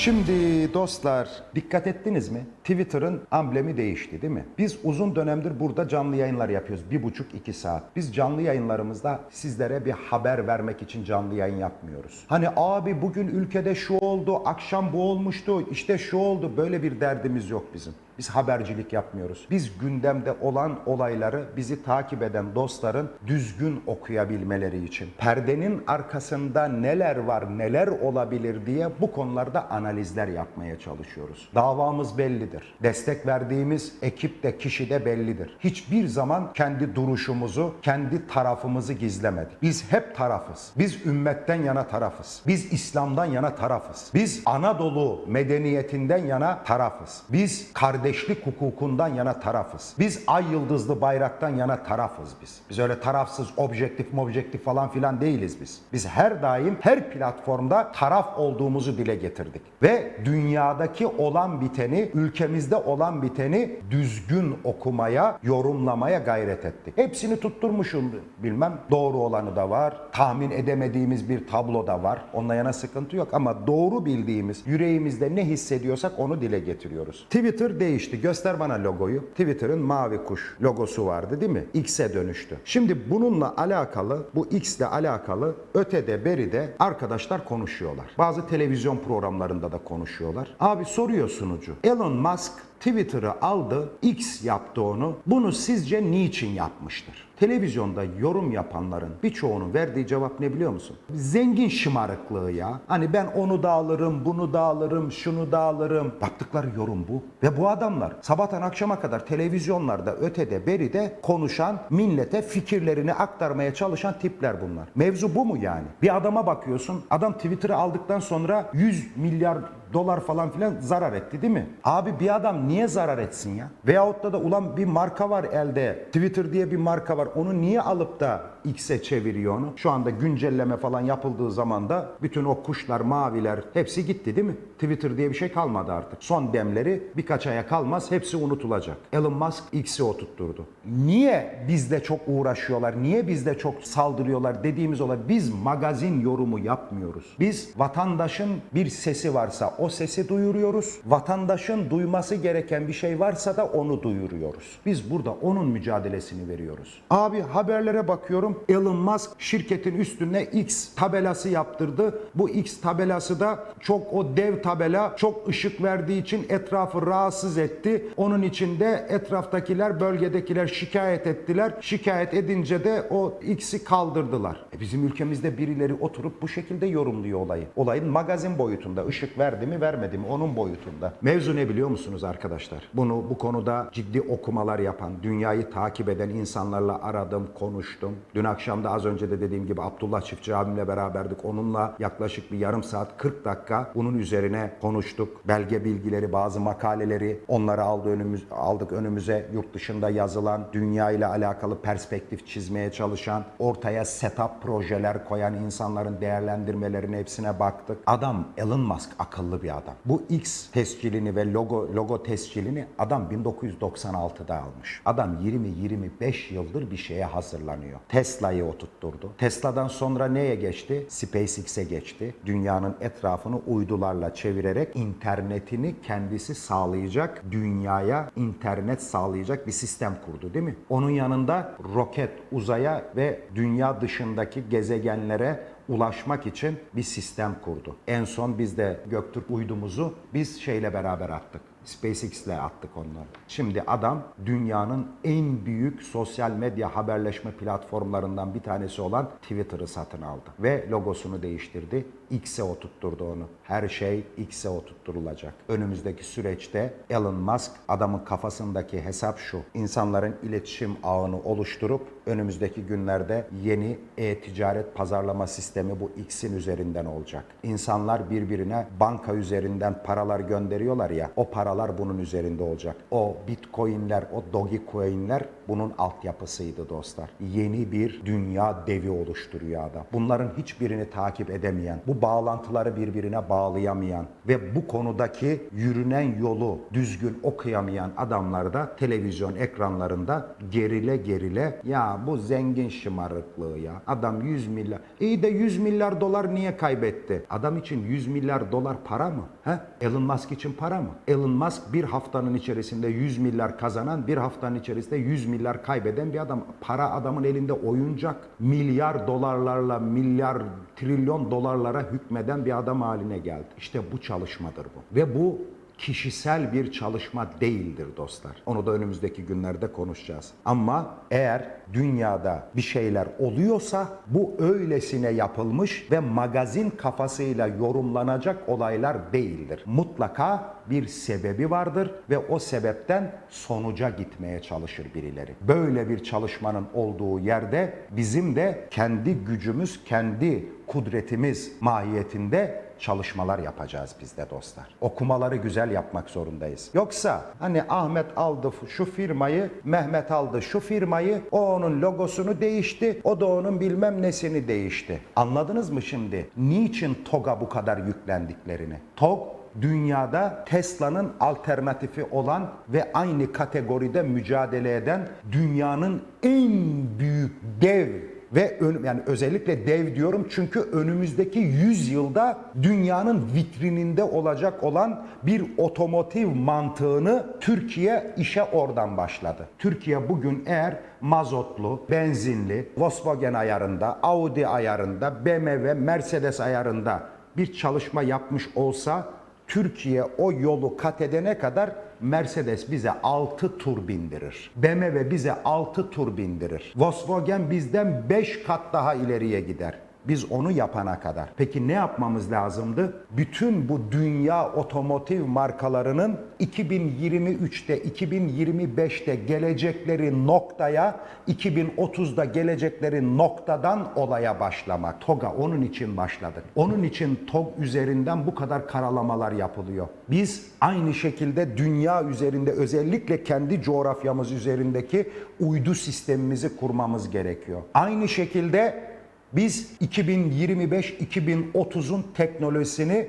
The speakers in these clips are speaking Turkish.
Şimdi dostlar dikkat ettiniz mi? Twitter'ın amblemi değişti değil mi? Biz uzun dönemdir burada canlı yayınlar yapıyoruz. Bir buçuk iki saat. Biz canlı yayınlarımızda sizlere bir haber vermek için canlı yayın yapmıyoruz. Hani abi bugün ülkede şu oldu, akşam bu olmuştu, işte şu oldu. Böyle bir derdimiz yok bizim. Biz habercilik yapmıyoruz. Biz gündemde olan olayları bizi takip eden dostların düzgün okuyabilmeleri için, perdenin arkasında neler var, neler olabilir diye bu konularda analizler yapmaya çalışıyoruz. Davamız bellidir. Destek verdiğimiz ekip de kişi de bellidir. Hiçbir zaman kendi duruşumuzu, kendi tarafımızı gizlemedik. Biz hep tarafız. Biz ümmetten yana tarafız. Biz İslam'dan yana tarafız. Biz Anadolu medeniyetinden yana tarafız. Biz kardeşlik hukukundan yana tarafız. Biz ay yıldızlı bayraktan yana tarafız biz. Biz öyle tarafsız, objektif, objektif falan filan değiliz biz. Biz her daim her platformda taraf olduğumuzu dile getirdik. Ve dünyadaki olan biteni, ülkemizde olan biteni düzgün okumaya, yorumlamaya gayret ettik. Hepsini tutturmuşum bilmem. Doğru olanı da var. Tahmin edemediğimiz bir tablo da var. Onunla yana sıkıntı yok ama doğru bildiğimiz, yüreğimizde ne hissediyorsak onu dile getiriyoruz. Twitter değişti. Göster bana logoyu. Twitter'ın mavi kuş logosu vardı değil mi? X'e dönüştü. Şimdi bununla alakalı, bu X'le alakalı ötede beride arkadaşlar konuşuyorlar. Bazı televizyon programlarında da konuşuyorlar. Abi soruyor sunucu. Elon Musk Musk Twitter'ı aldı, X yaptı onu. Bunu sizce niçin yapmıştır? Televizyonda yorum yapanların birçoğunun verdiği cevap ne biliyor musun? Zengin şımarıklığı ya. Hani ben onu da alırım, bunu da alırım, şunu da alırım. Yaptıkları yorum bu. Ve bu adamlar sabahtan akşama kadar televizyonlarda ötede beride konuşan, millete fikirlerini aktarmaya çalışan tipler bunlar. Mevzu bu mu yani? Bir adama bakıyorsun, adam Twitter'ı aldıktan sonra 100 milyar dolar falan filan zarar etti değil mi? Abi bir adam niye zarar etsin ya? Veyahut da da ulan bir marka var elde. Twitter diye bir marka var. Onu niye alıp da X'e çeviriyor onu? Şu anda güncelleme falan yapıldığı zaman da bütün o kuşlar, maviler hepsi gitti değil mi? Twitter diye bir şey kalmadı artık. Son demleri birkaç aya kalmaz hepsi unutulacak. Elon Musk X'i oturtturdu. Niye bizde çok uğraşıyorlar? Niye bizde çok saldırıyorlar dediğimiz olay biz magazin yorumu yapmıyoruz. Biz vatandaşın bir sesi varsa o sesi duyuruyoruz. Vatandaşın duyması gereken bir şey varsa da onu duyuruyoruz. Biz burada onun mücadelesini veriyoruz. Abi haberlere bakıyorum. Elon Musk şirketin üstüne X tabelası yaptırdı. Bu X tabelası da çok o dev tabela çok ışık verdiği için etrafı rahatsız etti. Onun için de etraftakiler, bölgedekiler şikayet ettiler. Şikayet edince de o X'i kaldırdılar. E bizim ülkemizde birileri oturup bu şekilde yorumluyor olayı. Olayın magazin boyutunda ışık verdi mi vermedi mi onun boyutunda. Mevzu ne biliyor musunuz arkadaşlar? Bunu bu konuda ciddi okumalar yapan, dünyayı takip eden insanlarla aradım, konuştum. Dün akşam da az önce de dediğim gibi Abdullah Çiftçi abimle beraberdik. Onunla yaklaşık bir yarım saat 40 dakika bunun üzerine konuştuk. Belge bilgileri, bazı makaleleri onları aldı önümüz, aldık önümüze. Yurt dışında yazılan, dünya ile alakalı perspektif çizmeye çalışan, ortaya setup projeler koyan insanların değerlendirmelerine hepsine baktık. Adam Elon Musk akıllı bir adam. Bu X tescilini ve logo logo tescilini adam 1996'da almış. Adam 20-25 yıldır bir şeye hazırlanıyor. Tesla'yı oturtturdu. Tesla'dan sonra neye geçti? SpaceX'e geçti. Dünyanın etrafını uydularla çevirerek internetini kendisi sağlayacak, dünyaya internet sağlayacak bir sistem kurdu değil mi? Onun yanında roket uzaya ve dünya dışındaki gezegenlere ulaşmak için bir sistem kurdu. En son biz de Göktürk uydumuzu biz şeyle beraber attık. SpaceX ile attık onları. Şimdi adam dünyanın en büyük sosyal medya haberleşme platformlarından bir tanesi olan Twitter'ı satın aldı. Ve logosunu değiştirdi. X'e oturtturdu onu. Her şey X'e oturtturulacak. Önümüzdeki süreçte Elon Musk adamın kafasındaki hesap şu. İnsanların iletişim ağını oluşturup önümüzdeki günlerde yeni e-ticaret pazarlama sistemi bu X'in üzerinden olacak. İnsanlar birbirine banka üzerinden paralar gönderiyorlar ya. O paralar paralar bunun üzerinde olacak. O bitcoinler, o dogecoinler bunun altyapısıydı dostlar. Yeni bir dünya devi oluşturuyor adam. Bunların hiçbirini takip edemeyen, bu bağlantıları birbirine bağlayamayan ve bu konudaki yürünen yolu düzgün okuyamayan adamlar da televizyon ekranlarında gerile gerile ya bu zengin şımarıklığı ya. Adam 100 milyar. İyi de 100 milyar dolar niye kaybetti? Adam için 100 milyar dolar para mı? He? Elon Musk için para mı? Elon Musk bir haftanın içerisinde 100 milyar kazanan, bir haftanın içerisinde 100 milyar kaybeden bir adam. Para adamın elinde oyuncak. Milyar dolarlarla, milyar, trilyon dolarlara hükmeden bir adam haline geldi. İşte bu çalışmadır bu. Ve bu kişisel bir çalışma değildir dostlar. Onu da önümüzdeki günlerde konuşacağız. Ama eğer dünyada bir şeyler oluyorsa bu öylesine yapılmış ve magazin kafasıyla yorumlanacak olaylar değildir. Mutlaka bir sebebi vardır ve o sebepten sonuca gitmeye çalışır birileri. Böyle bir çalışmanın olduğu yerde bizim de kendi gücümüz, kendi kudretimiz mahiyetinde çalışmalar yapacağız biz de dostlar. Okumaları güzel yapmak zorundayız. Yoksa hani Ahmet aldı şu firmayı, Mehmet aldı şu firmayı, o onun logosunu değişti, o da onun bilmem nesini değişti. Anladınız mı şimdi? Niçin TOG'a bu kadar yüklendiklerini? TOG dünyada Tesla'nın alternatifi olan ve aynı kategoride mücadele eden dünyanın en büyük dev ve ön- yani özellikle dev diyorum çünkü önümüzdeki 100 yılda dünyanın vitrininde olacak olan bir otomotiv mantığını Türkiye işe oradan başladı. Türkiye bugün eğer mazotlu, benzinli, Volkswagen ayarında, Audi ayarında, BMW, Mercedes ayarında bir çalışma yapmış olsa Türkiye o yolu kat edene kadar Mercedes bize 6 tur bindirir. BMW bize 6 tur bindirir. Volkswagen bizden 5 kat daha ileriye gider. Biz onu yapana kadar. Peki ne yapmamız lazımdı? Bütün bu dünya otomotiv markalarının 2023'te, 2025'te gelecekleri noktaya, 2030'da gelecekleri noktadan olaya başlamak. TOG'a onun için başladık. Onun için TOG üzerinden bu kadar karalamalar yapılıyor. Biz aynı şekilde dünya üzerinde özellikle kendi coğrafyamız üzerindeki uydu sistemimizi kurmamız gerekiyor. Aynı şekilde biz 2025-2030'un teknolojisini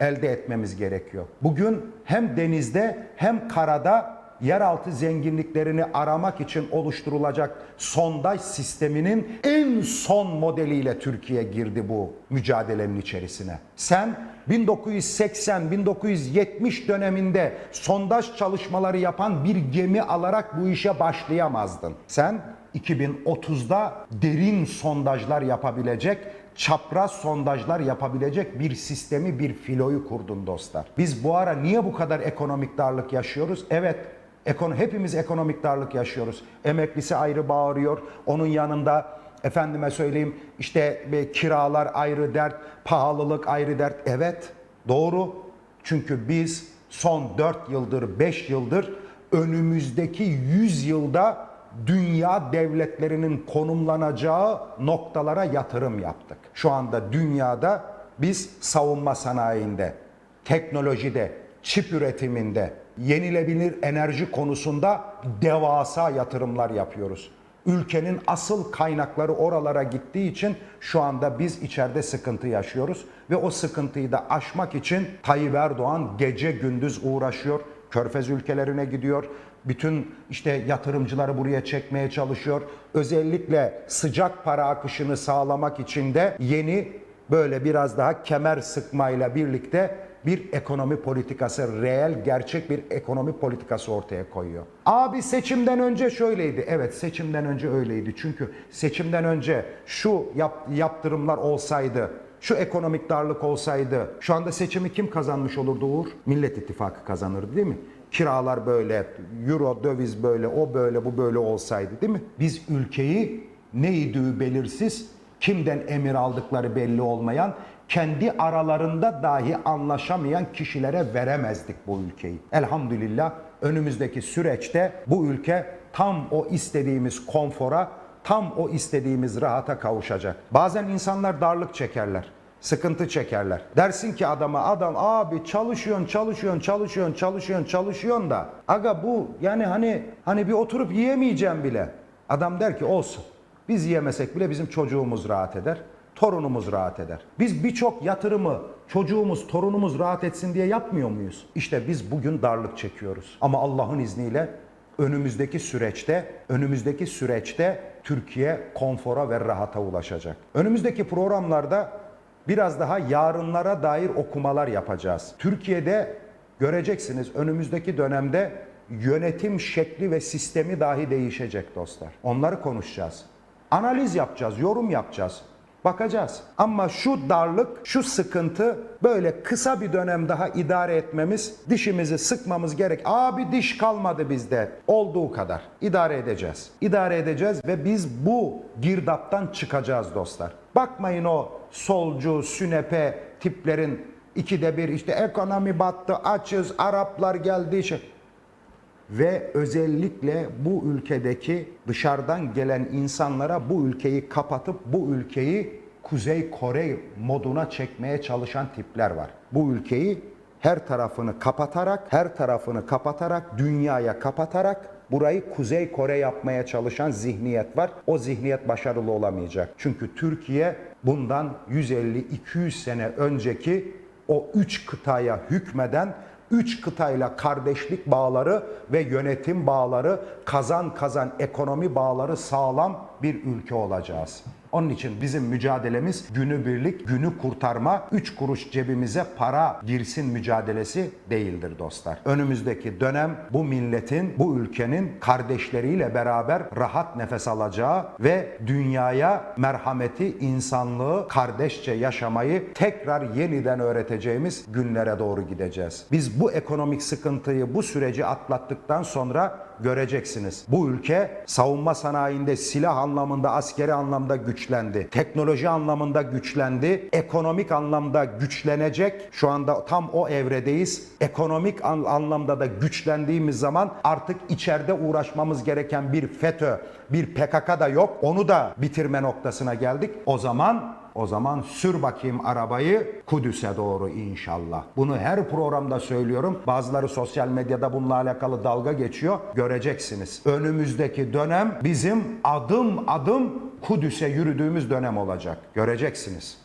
elde etmemiz gerekiyor. Bugün hem denizde hem karada yeraltı zenginliklerini aramak için oluşturulacak sondaj sisteminin en son modeliyle Türkiye girdi bu mücadelenin içerisine. Sen 1980-1970 döneminde sondaj çalışmaları yapan bir gemi alarak bu işe başlayamazdın. Sen 2030'da derin sondajlar yapabilecek, çapraz sondajlar yapabilecek bir sistemi, bir filoyu kurdun dostlar. Biz bu ara niye bu kadar ekonomik darlık yaşıyoruz? Evet, ekon hepimiz ekonomik darlık yaşıyoruz. Emeklisi ayrı bağırıyor, onun yanında efendime söyleyeyim işte bir kiralar ayrı dert, pahalılık ayrı dert. Evet, doğru. Çünkü biz son 4 yıldır, 5 yıldır önümüzdeki 100 yılda dünya devletlerinin konumlanacağı noktalara yatırım yaptık. Şu anda dünyada biz savunma sanayinde, teknolojide, çip üretiminde, yenilebilir enerji konusunda devasa yatırımlar yapıyoruz. Ülkenin asıl kaynakları oralara gittiği için şu anda biz içeride sıkıntı yaşıyoruz ve o sıkıntıyı da aşmak için Tayyip Erdoğan gece gündüz uğraşıyor. Körfez ülkelerine gidiyor. Bütün işte yatırımcıları buraya çekmeye çalışıyor. Özellikle sıcak para akışını sağlamak için de yeni böyle biraz daha kemer sıkmayla birlikte bir ekonomi politikası, reel, gerçek bir ekonomi politikası ortaya koyuyor. Abi seçimden önce şöyleydi. Evet seçimden önce öyleydi. Çünkü seçimden önce şu yap- yaptırımlar olsaydı, şu ekonomik darlık olsaydı şu anda seçimi kim kazanmış olurdu Uğur? Millet İttifakı kazanırdı değil mi? Kiralar böyle, euro, döviz böyle, o böyle, bu böyle olsaydı değil mi? Biz ülkeyi neydi belirsiz, kimden emir aldıkları belli olmayan, kendi aralarında dahi anlaşamayan kişilere veremezdik bu ülkeyi. Elhamdülillah önümüzdeki süreçte bu ülke tam o istediğimiz konfora, tam o istediğimiz rahata kavuşacak. Bazen insanlar darlık çekerler. sıkıntı çekerler. Dersin ki adama adam abi çalışıyorsun çalışıyorsun çalışıyorsun çalışıyorsun çalışıyorsun da aga bu yani hani hani bir oturup yiyemeyeceğim bile. Adam der ki olsun. Biz yiyemesek bile bizim çocuğumuz rahat eder. Torunumuz rahat eder. Biz birçok yatırımı çocuğumuz, torunumuz rahat etsin diye yapmıyor muyuz? İşte biz bugün darlık çekiyoruz. Ama Allah'ın izniyle önümüzdeki süreçte, önümüzdeki süreçte Türkiye konfora ve rahata ulaşacak. Önümüzdeki programlarda biraz daha yarınlara dair okumalar yapacağız. Türkiye'de göreceksiniz önümüzdeki dönemde yönetim şekli ve sistemi dahi değişecek dostlar. Onları konuşacağız. Analiz yapacağız, yorum yapacağız. Bakacağız. Ama şu darlık, şu sıkıntı böyle kısa bir dönem daha idare etmemiz, dişimizi sıkmamız gerek. Abi diş kalmadı bizde. Olduğu kadar. İdare edeceğiz. İdare edeceğiz ve biz bu girdaptan çıkacağız dostlar. Bakmayın o solcu, sünepe tiplerin ikide bir işte ekonomi battı, açız, Araplar geldi. Şey ve özellikle bu ülkedeki dışarıdan gelen insanlara bu ülkeyi kapatıp bu ülkeyi Kuzey Kore moduna çekmeye çalışan tipler var. Bu ülkeyi her tarafını kapatarak, her tarafını kapatarak, dünyaya kapatarak burayı Kuzey Kore yapmaya çalışan zihniyet var. O zihniyet başarılı olamayacak. Çünkü Türkiye bundan 150-200 sene önceki o üç kıtaya hükmeden üç kıtayla kardeşlik bağları ve yönetim bağları, kazan kazan ekonomi bağları sağlam bir ülke olacağız. Onun için bizim mücadelemiz günübirlik, günü kurtarma, üç kuruş cebimize para girsin mücadelesi değildir dostlar. Önümüzdeki dönem bu milletin, bu ülkenin kardeşleriyle beraber rahat nefes alacağı ve dünyaya merhameti, insanlığı, kardeşçe yaşamayı tekrar yeniden öğreteceğimiz günlere doğru gideceğiz. Biz bu ekonomik sıkıntıyı, bu süreci atlattıktan sonra göreceksiniz. Bu ülke savunma sanayinde silah anlamında, askeri anlamda güçlendi. Teknoloji anlamında güçlendi. Ekonomik anlamda güçlenecek. Şu anda tam o evredeyiz. Ekonomik an- anlamda da güçlendiğimiz zaman artık içeride uğraşmamız gereken bir FETÖ, bir PKK da yok. Onu da bitirme noktasına geldik. O zaman o zaman sür bakayım arabayı Kudüs'e doğru inşallah. Bunu her programda söylüyorum. Bazıları sosyal medyada bununla alakalı dalga geçiyor. Göreceksiniz. Önümüzdeki dönem bizim adım adım Kudüs'e yürüdüğümüz dönem olacak. Göreceksiniz.